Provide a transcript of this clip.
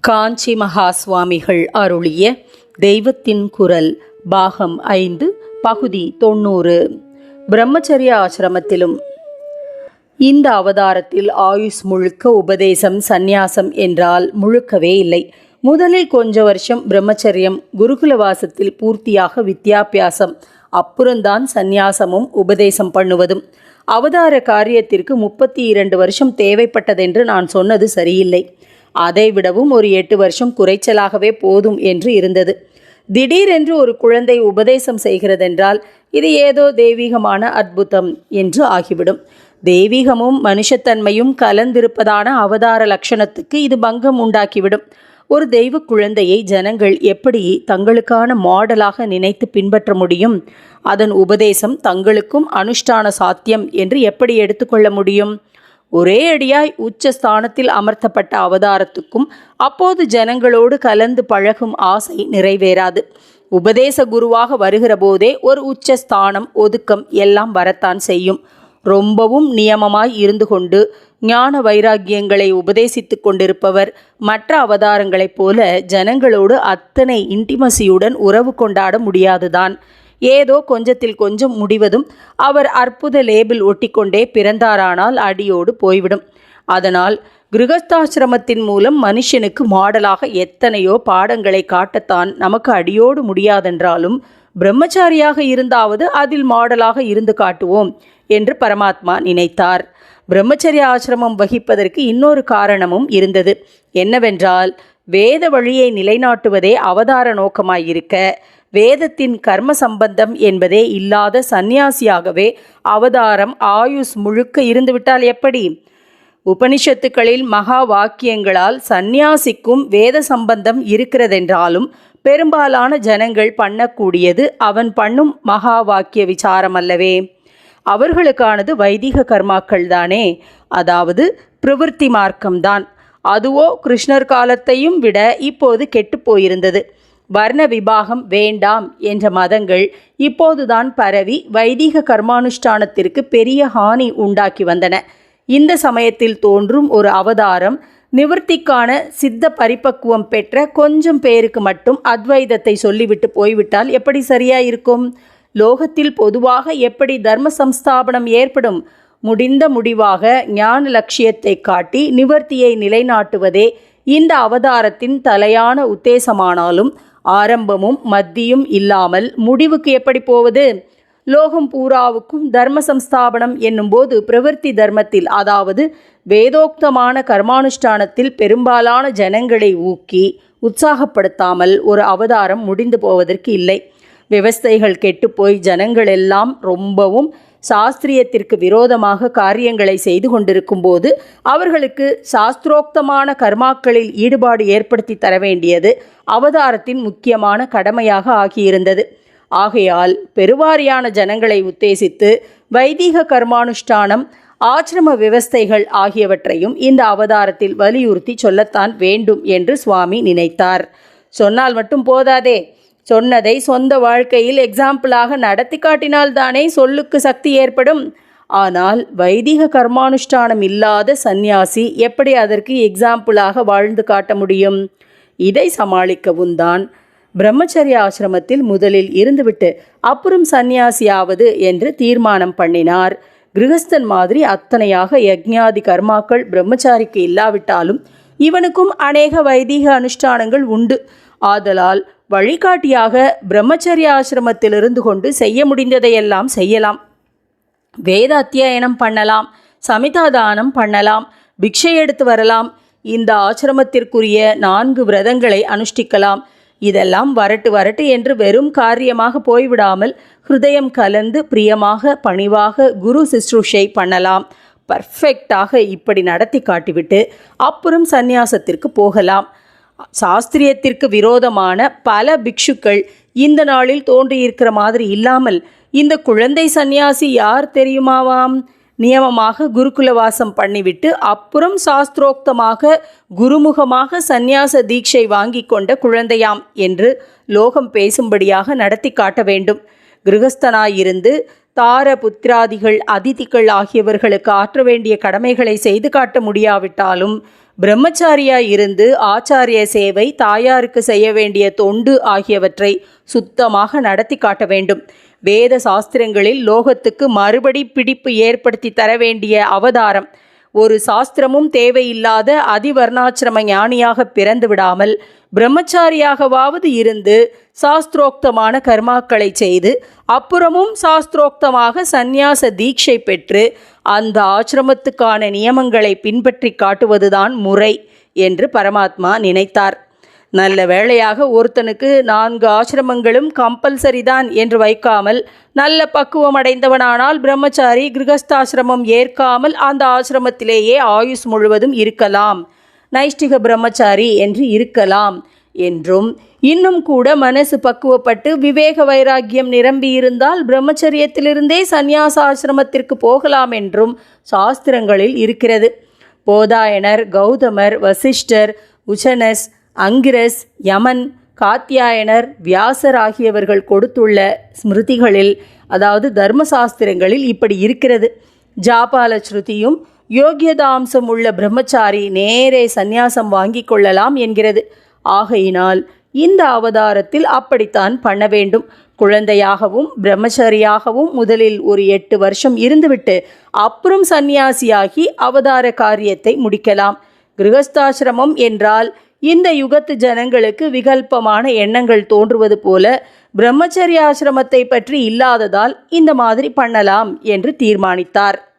காஞ்சி மகா சுவாமிகள் அருளிய தெய்வத்தின் குரல் பாகம் ஐந்து பகுதி தொண்ணூறு. பிரம்மச்சரிய ஆசிரமத்திலும். இந்த அவதாரத்தில் ஆயுஷ் முழுக்க உபதேசம் சந்நியாசம் என்றால் முழுக்கவே இல்லை. முதலில் கொஞ்ச வருஷம் பிரம்மச்சரியம் குருகுலவாசத்தில் பூர்த்தியாக வித்யாபியாசம் அப்புறம்தான் சந்நியாசமும் உபதேசம் பண்ணுவதும். அவதார காரியத்திற்கு முப்பத்தி இரண்டு வருஷம் தேவைப்பட்டதென்று நான் சொன்னது சரியில்லை. அதை விடவும் ஒரு எட்டு வருஷம் குறைச்சலாகவே போதும் என்று இருந்தது. திடீரென்று ஒரு குழந்தை உபதேசம் செய்கிறதென்றால் இது ஏதோ தெய்வீகமான அற்புதம் என்று ஆகிவிடும். தெய்வீகமும் மனுஷத்தன்மையும் கலந்திருப்பதான அவதார லட்சணத்துக்கு இது பங்கம் உண்டாக்கிவிடும். ஒரு தெய்வ குழந்தையை ஜனங்கள் எப்படி தங்களுக்கான மாடலாக நினைத்து பின்பற்ற முடியும்? அதன் உபதேசம் தங்களுக்கும் அனுஷ்டான சாத்தியம் என்று எப்படி எடுத்துக்கொள்ள முடியும்? ஒரே அடியாய் உச்ச ஸ்தானத்தில் அமர்த்தப்பட்ட அவதாரத்துக்கும் அப்போது ஜனங்களோடு கலந்து பழகும் ஆசை நிறைவேறாது. உபதேச குருவாக வருகிற போதே ஒரு உச்ச ஸ்தானம் ஒதுக்கம் எல்லாம் வரத்தான் செய்யும். ரொம்பவும் நியமமாய் இருந்து கொண்டு ஞான வைராக்கியங்களை உபதேசித்துக் கொண்டிருப்பவர் மற்ற அவதாரங்களைப் போல ஜனங்களோடு அத்தனை இன்டிமசியுடன் உறவு கொண்டாட முடியாதுதான். ஏதோ கொஞ்சத்தில் கொஞ்சம் முடிவதும் அவர் அற்புத லேபிள் ஒட்டிக்கொண்டே பிறந்தாரானால் அடியோடு போய்விடும். அதனால் கிருகஸ்தாசிரமத்தின் மூலம் மனுஷனுக்கு மாடலாக எத்தனையோ பாடங்களை காட்டத்தான் நமக்கு அடியோடு முடியாதென்றாலும் பிரம்மச்சாரியாக இருந்தாவது அதில் மாடலாக இருந்து காட்டுவோம் என்று பரமாத்மா நினைத்தார். பிரம்மச்சரிய ஆசிரமம் வகிப்பதற்கு இன்னொரு காரணமும் இருந்தது. என்னவென்றால் வேத வழியை நிலைநாட்டுவதே அவதார நோக்கமாயிருக்க வேதத்தின் கர்ம சம்பந்தம் என்பதே இல்லாத சந்நியாசியாகவே அவதாரம் ஆயுஸ் முழுக்க இருந்துவிட்டால் எப்படி? உபனிஷத்துக்களில் மகா வாக்கியங்களால் சந்நியாசிக்கும் வேத சம்பந்தம் இருக்கிறதென்றாலும் பெரும்பாலான ஜனங்கள் பண்ணக்கூடியது அவன் பண்ணும் மகா வாக்கிய விசாரம் அல்லவே. அவர்களுக்கானது வைதிக கர்மாக்கள் தானே. அதாவது பிரவிற்த்தி மார்க்கம்தான். அதுவோ கிருஷ்ணர் காலத்தையும் விட இப்போது கெட்டுப் போயிருந்தது. வர்ண விபாகம் வேண்டாம் என்ற மதங்கள் இப்போதுதான் பரவி வைதிக கர்மானுஷ்டானத்திற்கு பெரிய ஹானி உண்டாக்கி வந்தன. இந்த சமயத்தில் தோன்றும் ஒரு அவதாரம் நிவர்த்திக்கான சித்த பரிபக்குவம் பெற்ற கொஞ்சம் பேருக்கு மட்டும் அத்வைதத்தை சொல்லிவிட்டு போய்விட்டால் எப்படி சரியாக இருக்கும் லோகத்தில் பொதுவாக எப்படி தர்ம சம்ஸ்தாபனம் ஏற்படும்? முடிந்த முடிவாக ஞான லட்சியத்தை காட்டி நிவர்த்தியை நிலைநாட்டுவதே இந்த அவதாரத்தின் தலையான உத்தேசமானாலும் ஆரம்பமும் மத்தியும் இல்லாமல் முடிவுக்கு எப்படி போவது? லோகம் பூராவுக்கும் தர்ம சம்ஸ்தாபனம் என்னும்போது பிரவர்த்தி தர்மத்தில் அதாவது வேதோக்தமான கர்மானுஷ்டானத்தில் பெரும்பாலான ஜனங்களை ஊக்கி உற்சாகப்படுத்தாமல் ஒரு அவதாரம் முடிந்து போவதற்கு இல்லை. விவஸ்தைகள் கெட்டுப்போய் ஜனங்கள் எல்லாம் ரொம்பவும் சாஸ்திரியத்திற்கு விரோதமாக காரியங்களை செய்து கொண்டிருக்கும் போது அவர்களுக்கு சாஸ்திரோக்தமான கர்மாக்களில் ஈடுபாடு ஏற்படுத்தி தர வேண்டியது அவதாரத்தின் முக்கியமான கடமையாக ஆகியிருந்தது. ஆகையால் பெருவாரியான ஜனங்களை உத்தேசித்து வைதீக கர்மானுஷ்டானம் ஆசிரம விவஸ்தைகள் ஆகியவற்றையும் இந்த அவதாரத்தில் வலியுறுத்தி சொல்லத்தான் வேண்டும் என்று சுவாமி நினைத்தார். சொன்னால் மட்டும் போதாதே. சொன்னதை சொந்த வாழ்க்கையில் எக்ஸாம்பிளாக நடத்தி காட்டினால்தானே சொல்லுக்கு சக்தி ஏற்படும். ஆனால் வைதிக கர்மானுஷ்டானம் இல்லாத சந்நியாசி எப்படி அதற்கு எக்ஸாம்பிளாக வாழ்ந்து காட்ட முடியும்? இதை சமாளிக்கவும் தான் பிரம்மச்சரிய ஆசிரமத்தில் முதலில் இருந்துவிட்டு அப்புறம் சந்நியாசியாவது என்று தீர்மானம் பண்ணினார். கிரகஸ்தன் மாதிரி அத்தனையாக யக்ஞாதி கர்மாக்கள் பிரம்மச்சாரிக்கு இல்லாவிட்டாலும் இவனுக்கும் அநேக வைதீக அனுஷ்டானங்கள் உண்டு. ஆதலால் வழிகாட்டியாக பிரம்மச்சரிய ஆசிரமத்தில் இருந்து கொண்டு செய்ய முடிந்ததையெல்லாம் செய்யலாம். வேத அத்தியாயனம் பண்ணலாம் சமிதாதானம் பண்ணலாம் பிக்ஷை எடுத்து வரலாம். இந்த ஆசிரமத்திற்குரிய நான்கு விரதங்களை அனுஷ்டிக்கலாம். இதெல்லாம் வரட்டு வரட்டு என்று வெறும் காரியமாக போய்விடாமல் ஹிருதயம் கலந்து பிரியமாக பணிவாக குரு சிஸ்ருஷை பண்ணலாம். பர்ஃபெக்டாக இப்படி நடத்தி காட்டிவிட்டு அப்புறம் சந்நியாசத்திற்கு போகலாம். சாஸ்திரியத்திற்கு விரோதமான பல பிக்ஷுக்கள் இந்த நாளில் தோன்றியிருக்கிற மாதிரி இல்லாமல் இந்த குழந்தை சந்நியாசி யார் தெரியுமாவாம்? நியமமாக குருகுலவாசம் பண்ணிவிட்டு அப்புறம் சாஸ்திரோக்தமாக குருமுகமாக சந்நியாச தீட்சை வாங்கி கொண்ட குழந்தையாம் என்று லோகம் பேசும்படியாக நடத்தி காட்ட வேண்டும். கிரகஸ்தனாயிருந்து தார புத்திராதிகள் அதிதிகள் ஆகியவர்களுக்கு ஆற்ற வேண்டிய கடமைகளை செய்து காட்ட முடியாவிட்டாலும் பிரம்மச்சாரியாய் இருந்து ஆச்சாரிய சேவை தாயாருக்கு செய்ய வேண்டிய தொண்டு ஆகியவற்றை சுத்தமாக நடத்தி காட்ட வேண்டும். வேத சாஸ்திரங்களில் லோகத்துக்கு மறுபடி பிடிப்பு ஏற்படுத்தி தர வேண்டிய அவதாரம் ஒரு சாஸ்திரமும் தேவையில்லாத அதிவர்ணாசிரம ஞானியாக பிறந்து விடாமல் பிரம்மச்சாரியாகவாவது இருந்து சாஸ்திரோக்தமான கர்மாக்களை செய்து அப்புறமும் சாஸ்திரோக்தமாக சந்நியாச தீட்சை பெற்று அந்த ஆசிரமத்துக்கான நியமங்களை பின்பற்றி காட்டுவதுதான் முறை என்று பரமாத்மா நினைத்தார். நல்ல வேளையாக ஒருத்தனுக்கு நான்கு ஆசிரமங்களும் கம்பல்சரி தான் என்று வைக்காமல் நல்ல பக்குவம் அடைந்தவனானால் பிரம்மச்சாரி கிரகஸ்தாசிரமம் ஏற்காமல் அந்த ஆசிரமத்திலேயே ஆயுஷ் முழுவதும் இருக்கலாம். நைஷ்டிக பிரம்மச்சாரி என்று இருக்கலாம் என்றும் இன்னும் கூட மனசு பக்குவப்பட்டு விவேக வைராக்கியம் நிரம்பியிருந்தால் பிரம்மச்சரியத்திலிருந்தே சந்நியாச ஆசிரமத்திற்கு போகலாம் என்றும் சாஸ்திரங்களில் இருக்கிறது. போதாயனர் கௌதமர் வசிஷ்டர் உச்சனஸ் அங்கிரஸ் யமன் காத்தியாயனர் வியாசர் ஆகியவர்கள் கொடுத்துள்ள ஸ்மிருதிகளில் அதாவது தர்மசாஸ்திரங்களில் இப்படி இருக்கிறது. ஜாபால ஸ்ருதியும் யோகியதாம்சம் உள்ள பிரம்மச்சாரி நேரே சந்நியாசம் வாங்கி கொள்ளலாம் என்கிறது. ஆகையினால் இந்த அவதாரத்தில் அப்படித்தான் பண்ண வேண்டும். குழந்தையாகவும் பிரம்மச்சாரியாகவும் முதலில் ஒரு எட்டு வருஷம் இருந்துவிட்டு அப்புறம் சந்நியாசியாகி அவதார காரியத்தை முடிக்கலாம். கிரகஸ்தாசிரமம் என்றால் இந்த யுகத்து ஜனங்களுக்கு விகல்பமான எண்ணங்கள் தோன்றுவது போல பிரம்மச்சரிய ஆசிரமத்தை பற்றி இல்லாததால் இந்த மாதிரி பண்ணலாம் என்று தீர்மானித்தார்.